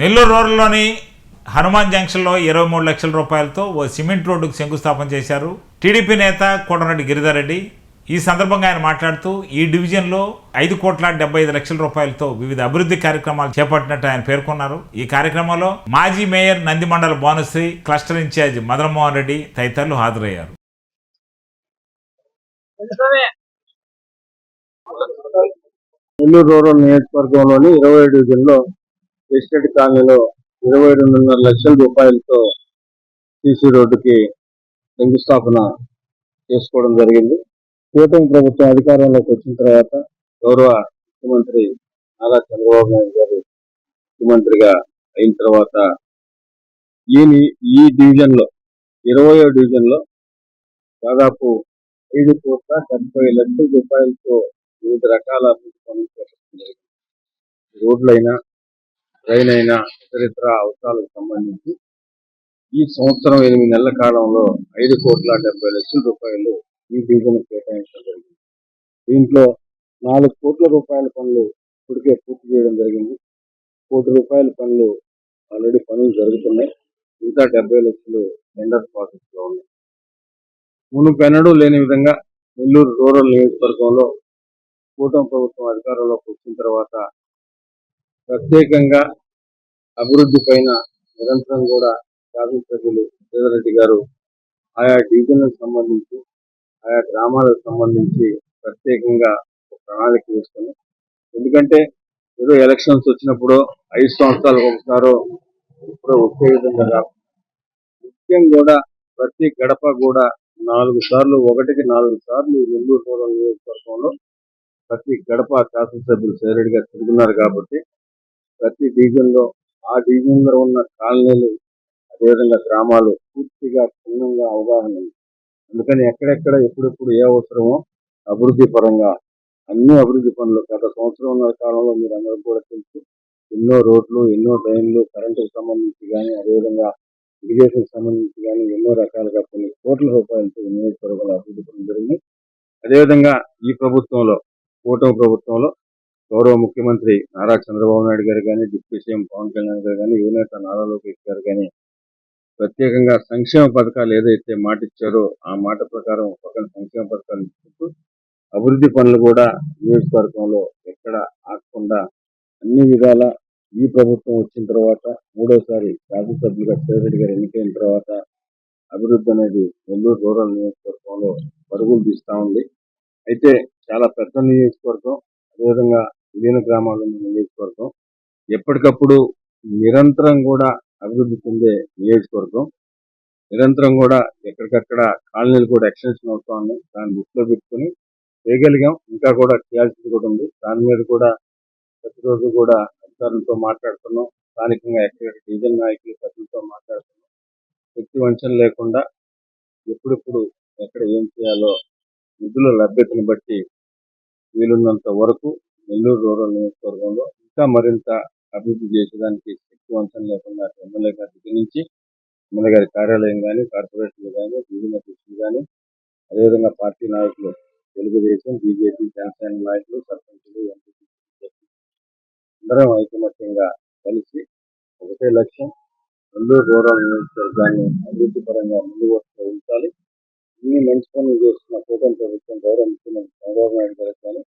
నెల్లూరు రోడ్లోని హనుమాన్ జంక్షన్లో ఇరవై మూడు లక్షల రూపాయలతో ఓ సిమెంట్ రోడ్డుకు శంకుస్థాపన చేశారు. టీడీపీ నేత కోటరెడ్డి గిరిధారెడ్డి ఈ సందర్భంగా ఆయన మాట్లాడుతూ ఈ డివిజన్లో ఐదు కోట్ల డెబ్బై ఐదు లక్షల రూపాయలతో వివిధ అభివృద్ధి కార్యక్రమాలు చేపట్టినట్టు ఆయన పేర్కొన్నారు. ఈ కార్యక్రమంలో మాజీ mayor Nandimandala Bhanushri cluster incharge Madanmohan Reddy తదితరులు హాజరయ్యారు. నెల్లూరు రూరల్ నియోజకవర్గంలోని ఇరవై డివిజన్లో ఎస్టేట్ కాలనీలో ఇరవై రెండున్నర లక్షల రూపాయలతో సీసీ రోడ్డుకి శంకుస్థాపన చేసుకోవడం జరిగింది కూటమి ప్రభుత్వం అధికారంలోకి వచ్చిన తర్వాత గౌరవ ముఖ్యమంత్రి నారా చంద్రబాబు నాయుడు గారు ముఖ్యమంత్రిగా అయిన తర్వాత ఈ ఈ డివిజన్లో ఇరవయో డివిజన్లో దాదాపు ఐదు కోట్ల డెబ్బై లక్షల రూపాయలతో వివిధ రకాల అభివృద్ధి పనులు చేపట్టడం జరిగింది. రోడ్లైనా ట్రైన్ అయినా ఇతరితర అవసరాలకు సంబంధించి ఈ సంవత్సరం ఎనిమిది నెలల కాలంలో ఐదు కోట్ల డెబ్బై లక్షల రూపాయలు ఈ డివిజన్ కేటాయించడం జరిగింది. దీంట్లో నాలుగు కోట్ల రూపాయల పనులు ఇప్పటికే పూర్తి చేయడం జరిగింది. కోటి రూపాయల పనులు ఆల్రెడీ పనులు జరుగుతున్నాయి. ఇంకా డెబ్బై లక్షలు టెండర్ ప్రాసెస్లో ఉన్నాయి. మునుపెన్నడూ లేని విధంగా నెల్లూరు రూరల్ నియోజకవర్గంలో కూటమి ప్రభుత్వం అధికారంలోకి వచ్చిన తర్వాత ప్రత్యేకంగా అభివృద్ధి పైన నిరంతరం కూడా శాసనసభ్యులు రెడ్డి గారు ఆయా డివిజన్లకు సంబంధించి ఆయా గ్రామాలకు సంబంధించి ప్రత్యేకంగా ప్రణాళిక వేసుకొని ఎందుకంటే ఏదో ఎలక్షన్స్ వచ్చినప్పుడు ఐదు సంవత్సరాలకు ఒకసారో ఇప్పుడు ఒకే విధంగా కాకుండా నిత్యం కూడా ప్రతి గడప కూడా నాలుగు సార్లు ఒకటికి నాలుగు సార్లు నెల్లూరు రూరల్ నియోజకవర్గంలో ప్రతి గడప శాసనసభ్యులు సేరెడ్డి తిరుగున్నారు తిరుగుతున్నారు కాబట్టి ప్రతి డివిజన్లో ఆ డివిజన్లో ఉన్న కాలనీలు అదేవిధంగా గ్రామాలు పూర్తిగా క్షుణ్ణంగా అవగాహన ఉంది. అందుకని ఎక్కడెక్కడ ఎప్పుడెప్పుడు ఏ అవసరమో అభివృద్ధి పరంగా అన్ని అభివృద్ధి పనులు గత సంవత్సరం కాలంలో మీరు అందరూ కూడా తెలుసు. ఎన్నో రోడ్లు ఎన్నో డ్రైన్లు కరెంటుకు సంబంధించి కానీ అదేవిధంగా ఇరిగేషన్ సంబంధించి కానీ ఎన్నో రకాలుగా కొన్ని కోట్ల రూపాయలతో ఈ అభివృద్ధి పనులు జరిగింది అదేవిధంగా ఈ ప్రభుత్వంలో కూటమి ప్రభుత్వంలో గౌరవ ముఖ్యమంత్రి నారా చంద్రబాబు నాయుడు గారు కానీ డిప్యూటీ సీఎం పవన్ కళ్యాణ్ గారు కానీ యువనేత నారా లోకేష్ గారు కానీ ప్రత్యేకంగా సంక్షేమ పథకాలు ఏదైతే మాట ఇచ్చారో ఆ మాట ప్రకారం పక్కన సంక్షేమ పథకాలు ఇచ్చుకుంటూ అభివృద్ధి పనులు కూడా నియోజకవర్గంలో ఎక్కడ ఆగకుండా అన్ని విధాల ఈ ప్రభుత్వం వచ్చిన తర్వాత మూడోసారి శాసనసభ్యులుగా సేరెడ్డి గారు ఎన్నికైన తర్వాత అభివృద్ధి అనేది నెల్లూరు రూరల్ నియోజకవర్గంలో పరుగులు తీస్తూ ఉంది. అయితే చాలా పెద్ద నియోజకవర్గం అదేవిధంగా విలీన గ్రామాలు నియోజకవర్గం. ఎప్పటికప్పుడు నిరంతరం కూడా అభివృద్ధి చెందే నియోజకవర్గం. నిరంతరం కూడా ఎక్కడికక్కడ కాలనీలు కూడా ఎక్స్టెన్షన్ అవుతా ఉన్నాయి. దాన్ని దృష్టిలో పెట్టుకుని చేయగలిగాం. ఇంకా కూడా చేయాల్సింది కూడా ఉంది. దాని మీద కూడా ప్రతిరోజు కూడా అధికారులతో మాట్లాడుతున్నాం. స్థానికంగా ఎక్కడ డివిజన్ నాయకులు ప్రజలతో మాట్లాడుతున్నాం. శక్తి వంచన లేకుండా ఎప్పుడెప్పుడు ఎక్కడ ఏం చేయాలో నిధుల లభ్యతను బట్టి వీలున్నంత వరకు నెల్లూరు రూరల్ నియోజకవర్గంలో ఇంకా మరింత అభివృద్ధి చేసేదానికి శక్తి వంచన లేకుండా ఎమ్మెల్యే గారి దగ్గర నుంచి ఎమ్మెల్యే గారి కార్యాలయం కానీ కార్పొరేషన్లు కానీ విభిన్న అధ్యక్షులు కానీ అదేవిధంగా పార్టీ నాయకులు తెలుగుదేశం బీజేపీ జనసేన నాయకులు సర్పంచులు ఎంపీ అందరం ఐకమత్యంగా కలిసి ఒకటే లక్ష్యం నెల్లూరు రూరల్ నియోజకవర్గాన్ని అభివృద్ధి పరంగా ముందు వస్తూ ఉంచాలి ఇన్ని మంచి పనులు చేస్తున్న కూటమి ప్రభుత్వం గౌరవ ముఖ్యమంత్రి చంద్రబాబు నాయుడు గారికి కానీ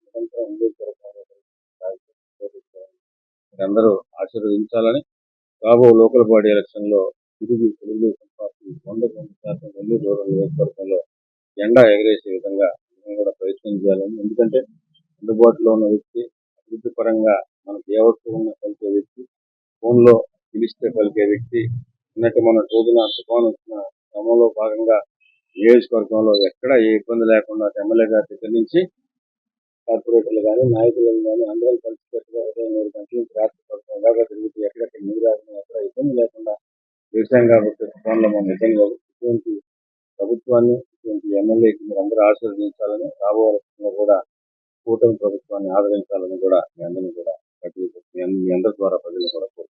అందరూ ఆశీర్వదించాలని రాబో లోకల్ బాడీ ఎలక్షన్లో తిరిగి తెలుగుదేశం పార్టీ వందకు వంద శాతం నెల్లూరు రూరల్ నియోజకవర్గంలో జెండా ఎగరేసే విధంగా కూడా ప్రయత్నం చేయాలని. ఎందుకంటే అందుబాటులో ఉన్న వ్యక్తి అభివృద్ధి పరంగా మనకు ఏ ఉన్న పలికే వ్యక్తి ఫోన్లో పిలిస్తే పలికే వ్యక్తి ఉన్నట్టు మన రోజున తుఫాను వచ్చిన క్రమంలో భాగంగా నియోజకవర్గంలో ఎక్కడ ఏ ఇబ్బంది లేకుండా ఎమ్మెల్యే గారి దగ్గర నుంచి కార్పొరేటర్లు కానీ నాయకులను కానీ అందరం కలిసికట్టుగా ఉదయం మూడు గంటల నుంచి రాత్రి పదకొండు దాకా తిరుగుతూ ఎక్కడెక్కడ నీరు రాకుండా ఎక్కడ ఇబ్బంది లేకుండా వ్యవసాయం కాబట్టి తుఫాన్లో మనం నిజంగా ఇటువంటి ప్రభుత్వాన్ని ఇటువంటి ఎమ్మెల్యేకి మీరు అందరూ ఆశీర్వదించాలని రాబోయే కూడా కూటమి ప్రభుత్వాన్ని ఆదరించాలని కూడా మీ అందరినీ కూడా ప్రతి మీ అందరి ద్వారా ప్రజలు కూడా కోరుతున్నాను